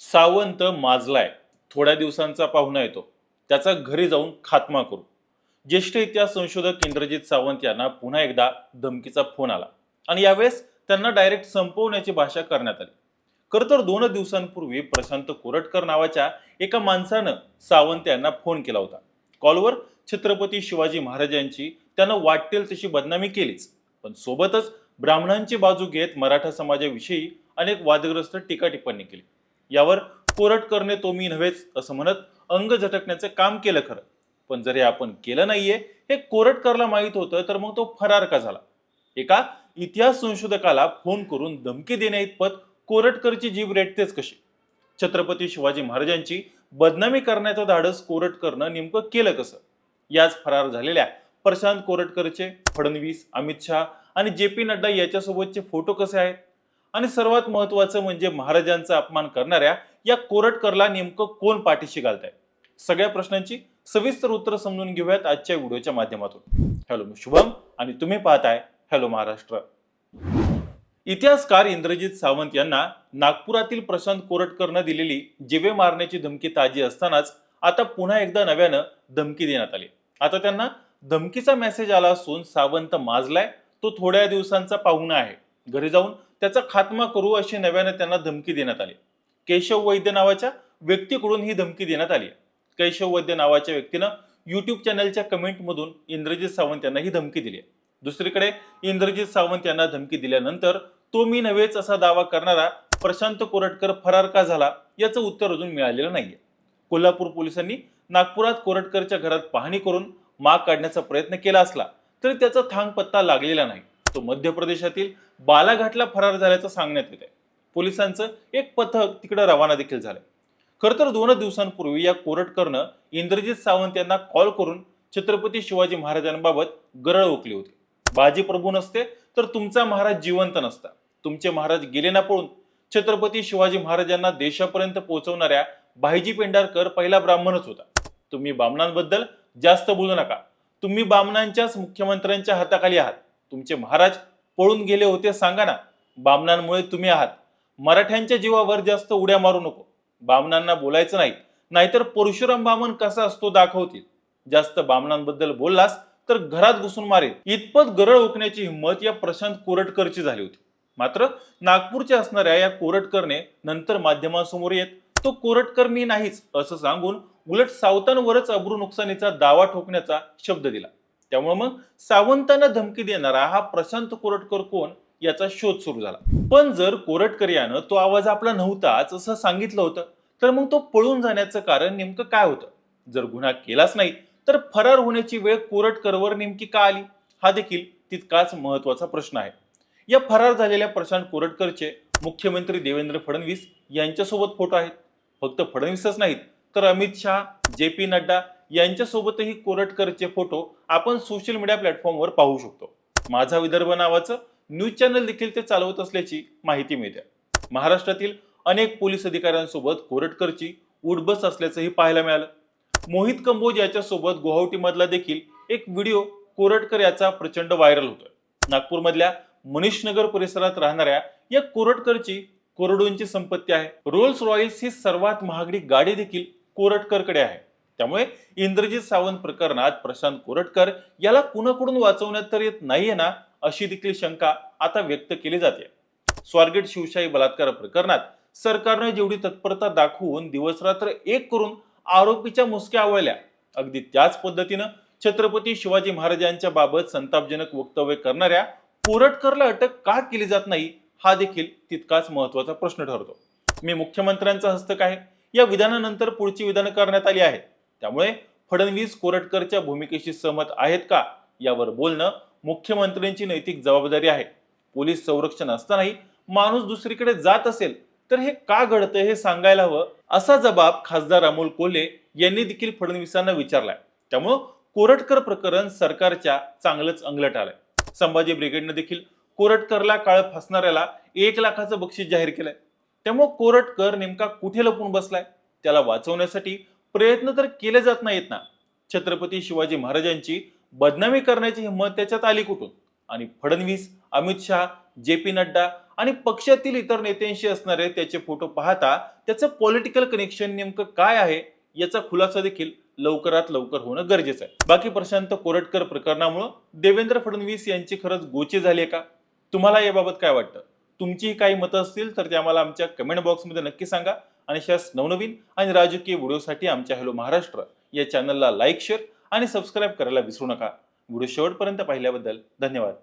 सावंत माजलाय. थोड्या दिवसांचा पाहुणा येतो. त्याचा घरी जाऊन खात्मा करू. ज्येष्ठ इतिहास संशोधक इंद्रजित सावंत यांना पुन्हा एकदा धमकीचा फोन आला. आणि यावेळेस त्यांना डायरेक्ट संपवण्याची भाषा करण्यात आली. खरं तर दोन दिवसांपूर्वी प्रशांत कोरटकर नावाच्या एका माणसानं सावंत यांना फोन केला होता. कॉलवर छत्रपती शिवाजी महाराजांची त्यानं वाटेल तशी बदनामी केलीच. पण सोबतच ब्राह्मणांची बाजू घेत मराठा समाजाविषयी अनेक वादग्रस्त टीका टिप्पणी केली. यावर कोरटकरने तो मी नव्हेच असं म्हणत अंग झटकण्याचं काम केलं खरं. पण जर हे आपण केलं नाहीये हे कोरटकरला माहीत होतं तर मग तो फरार का झाला? एका इतिहास संशोधकाला फोन करून धमकी देण्याइतपत कोरटकरची जीभ रेटतेच कशी? छत्रपती शिवाजी महाराजांची बदनामी करण्याचं धाडस कोरटकरनं नेमकं केलं कसं? याच फरार झालेल्या प्रशांत कोरटकरचे फडणवीस अमित शहा आणि जे पी नड्डा याच्यासोबतचे फोटो कसे आहेत? आणि सर्वात महत्वाचं म्हणजे महाराजांचा अपमान करणाऱ्या या कोरटकरला नेमकं कोण पाठीशी घालताय? सगळ्या प्रश्नांची सविस्तर उत्तर समजून घेऊयात आजच्या व्हिडिओच्या माध्यमातून. हॅलो मी शुभम आणि तुम्ही पाहताय हॅलो महाराष्ट्र. इतिहासकार इंद्रजित सावंत यांना नागपुरातील प्रशांत कोरटकरनं दिलेली जिवे मारण्याची धमकी ताजी असतानाच आता पुन्हा एकदा नव्यानं धमकी देण्यात आली. आता त्यांना धमकीचा मेसेज आला असून सावंत माजलाय तो थोड्या दिवसांचा पाहुणा आहे. घरी जाऊन त्याचा खात्मा करू अशी नव्यानं त्यांना धमकी देण्यात आली. केशव वैद्य नावाच्या व्यक्तीकडून ही धमकी देण्यात आली. केशव वैद्य नावाच्या व्यक्तीनं युट्यूब चॅनलच्या कमेंटमधून इंद्रजित सावंत यांना ही धमकी दिली आहे. दुसरीकडे इंद्रजित सावंत यांना धमकी दिल्यानंतर तो मी नव्हेच असा दावा करणारा प्रशांत कोरटकर फरार का झाला याचं उत्तर अजून मिळालेलं नाहीये. कोल्हापूर पोलिसांनी नागपुरात कोरटकरच्या घरात पाहणी करून माग काढण्याचा प्रयत्न केला असला तरी त्याचा थांग पत्ता लागलेला नाही. तो मध्य प्रदेशातील बालाघाटला फरार झाल्याचं सांगण्यात येत आहे पोलिसांचं एक पथक तिकडे रवाना देखील झालंय. खरं तर दोन दिवसांपूर्वी या कोरटकरनं इंद्रजित सावंत यांना कॉल करून छत्रपती शिवाजी महाराजांबाबत गरळ ओकली होती. बाजी प्रभू नसते तर तुमचा महाराज जिवंत नसता. तुमचे महाराज गेले ना पळून. छत्रपती शिवाजी महाराजांना देशापर्यंत पोहोचवणाऱ्या भाईजी पेंढारकर पहिला ब्राह्मणच होता. तुम्ही बामणांबद्दल जास्त बोलू नका. तुम्ही बामणांच्याच मुख्यमंत्र्यांच्या हाताखाली आहात. तुमचे महाराज पळून गेले होते सांगा ना. बामणांमुळे तुम्ही आहात. मराठ्यांच्या जीवावर जास्त उड्या मारू नको. बामणांना बोलायचं नाही. नाहीतर परशुराम बामण कसा असतो दाखवतील. जास्त बामणांबद्दल बोललास तर घरात घुसून मारेल इतपत गरळ ओकण्याची हिंमत या प्रशांत कोरटकरची झाली होती. मात्र नागपूरच्या असणाऱ्या या कोरटकरने नंतर माध्यमांसमोर येत तो कोरटकर मी नाहीच असं सांगून उलट सावतांवरच अब्रू नुकसानीचा दावा ठोकण्याचा शब्द दिला. त्यामुळे मग सावंतांना धमकी देणारा हा प्रशांत कोरटकर कोण याचा शोध सुरू झाला. पण जर कोरटकर यानं तो आवाज आपला नव्हताच असं सांगितलं होतं तर मग तो पळून जाण्याचं कारण नेमकं काय होतं? जर गुन्हा केलाच नाही तर फरार होण्याची वेळ कोरटकरवर नेमकी का आली? हा देखील तितकाच महत्त्वाचा प्रश्न आहे. या फरार झालेल्या प्रशांत कोरटकरचे मुख्यमंत्री देवेंद्र फडणवीस यांच्यासोबत फोटो आहेत. फक्त फडणवीसच नाहीत तर अमित शहा जे पी नड्डा यांच्यासोबतही कोरटकरचे फोटो आपण सोशल मीडिया प्लॅटफॉर्मवर पाहू शकतो. माझा विदर्भ नावाचं न्यूज चॅनल देखील ते चालवत असल्याची माहिती मिळते. महाराष्ट्रातील अनेक पोलीस अधिकाऱ्यांसोबत कोरटकरची उडबस असल्याचंही पाहायला मिळालं. मोहित कंबोज याच्यासोबत गुवाहाटीमधला देखील एक व्हिडिओ कोरटकर याचा प्रचंड व्हायरल होतोय. नागपूरमधल्या मनीषनगर परिसरात राहणाऱ्या या कोरटकरची कोरडोंची संपत्ती आहे. रोल्स रॉयल्स ही सर्वात महागडी गाडी देखील कोरटकरकडे आहे. त्यामुळे इंद्रजित सावंत प्रकरणात प्रशांत कोरटकर याला कुणाकडून वाचवण्यात तर येत नाहीये ना अशी देखील शंका आता व्यक्त केली जाते. स्वारगेट शिवशाही बलात्कार प्रकरणात सरकारने जेवढी तत्परता दाखवून दिवसरात्र एक करून आरोपीच्या मुसक्या आवळल्या. अगदी त्याच पद्धतीनं छत्रपती शिवाजी महाराजांच्या बाबत संतापजनक वक्तव्य करणाऱ्या कोरटकरला अटक का केली जात नाही हा देखील तितकाच महत्त्वाचा प्रश्न ठरतो. मी मुख्यमंत्र्यांचा हस्तक आहे. या विधानानंतर पुढची विधानं करण्यात आली आहेत. त्यामुळे फडणवीस कोरटकरच्या भूमिकेशी सहमत आहेत का यावर बोलणं मुख्यमंत्र्यांची नैतिक जबाबदारी आहे. पोलीस संरक्षण असतानाही माणूस दुसरीकडे जात असेल तर हे का घडतं हे सांगायला हवं असा जबाब खासदार अमोल कोल्हे यांनी देखील फडणवीसांना विचारलाय. त्यामुळं कोरटकर प्रकरण सरकारच्या चांगलंच अंगलट आलंय. संभाजी ब्रिगेडनं देखील कोरटकरला काळ फसणाऱ्याला एक लाखाचं बक्षीस जाहीर केलंय. त्यामुळं कोरटकर नेमका कुठे लपून बसलाय? त्याला वाचवण्यासाठी प्रयत्न तर केले जात नाहीत ना. छत्रपती शिवाजी महाराजांची बदनामी करण्याची हिंमत त्याच्यात आली कुठून? आणि फडणवीस अमित शहा जे पी नड्डा आणि पक्षातील इतर नेत्यांशी असणारे त्याचे फोटो पाहता त्याचं पॉलिटिकल कनेक्शन नेमकं काय आहे याचा खुलासा देखील लवकरात लवकर होणं गरजेचं आहे. बाकी प्रशांत कोरटकर प्रकरणामुळं देवेंद्र फडणवीस यांची खरंच गोची झाली आहे का? तुम्हाला याबाबत काय वाटतं? तुमची काही मतं असतील तर ते आम्हाला आमच्या कमेंट बॉक्समध्ये नक्की सांगा. आणि अशाच नवनवीन आणि राजकीय व्हिडिओसाठी आमच्या हॅलो महाराष्ट्र या चॅनलला लाईक शेअर आणि सबस्क्राईब करायला विसरू नका. व्हिडिओ शेवटपर्यंत पाहिल्याबद्दल धन्यवाद.